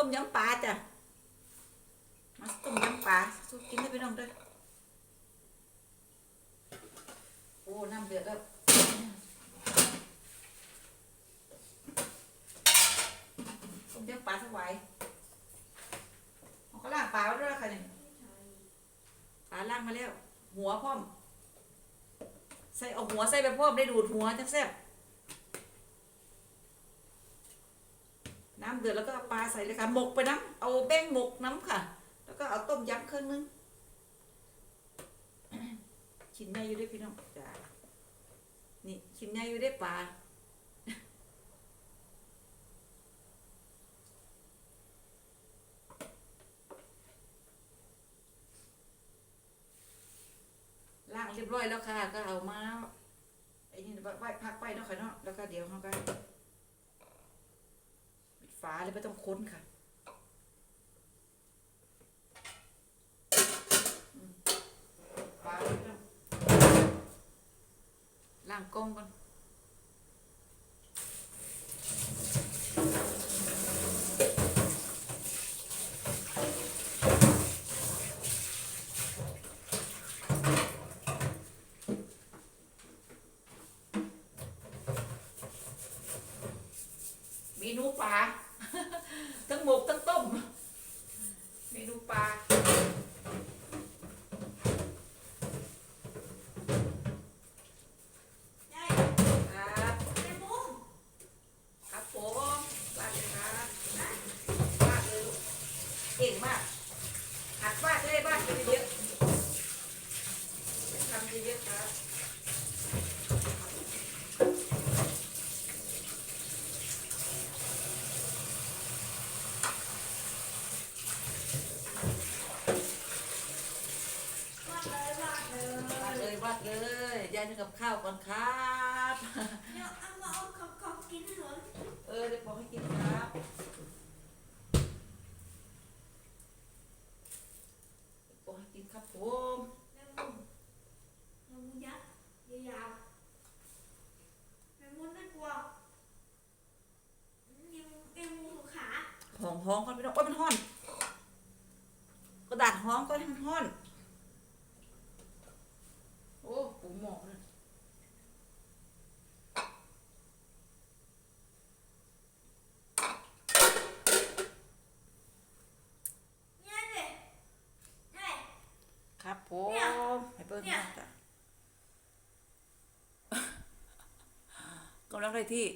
ต้มยำปลาจ้ะมาต้มยำปลาสู้กินได้ไปน้องด้อโอ้น้ำเดือดแล้วต้มยำปลาสวายเขาก็ล่างปลาไว้ด้วยค่ะเนี่ยปลาล่างมาแล้ว หัวพร้อม ใส่เอาหัวใส่ไปพร้อมได้ดูดหัวจังแซ่บำเดือดแล้วก็เอาปลาใส่เลยค่ะหมกไปน้ำเอาแป้งหมกน้ำค่ะ แล้วก็เอาต้มยำเครื่องนึงชิ้นใหญ่อยู่ด้พี่น้องจ้านี่ชิ้นใหญ่อยู่ได้ปลาล้างเรียบร้อยแล้วค่ะ ก็เอามาไอ้นี่ไว้พักไปเนาะค่ะเนาะแล้วก็เดี๋ยวเขาก็ ฝาเลยไม่ต้องค้นค่ะอืมฝาเลยล้างกล้องก่อนเมนูปลา ทั้งหมกทั้งต้มเมนูปลาได้ครับแม่มุ้งครับผมวาดเลยครับวาดเลยลูกเก่งมากหัดวาดเลยวาดไปเยอะๆทำเยอะๆครับ วาดเลยวาดเลยวาดเลย วาดเลยยายทำกับข้าวก่อนครับเดี๋ยวเอามาเอาของของกินเหรอเออเดี๋ยวบอกให้กินครับบอกให้กินครับผมแม่มุ้งแม่มุ้งยักษ์ยาวๆแม่มุ้งน่ากลัวยังแม่มุ้งขาห้องห้องก่อนพี่น้องโอ้ยมันห้อน กระดาษห้องก่อนให้มันห้อน โอ้ปูหมอกเลย เนี่ยเด็กเนี่ย ครับผ เนี่ย มให้เบิ้ง ใครที่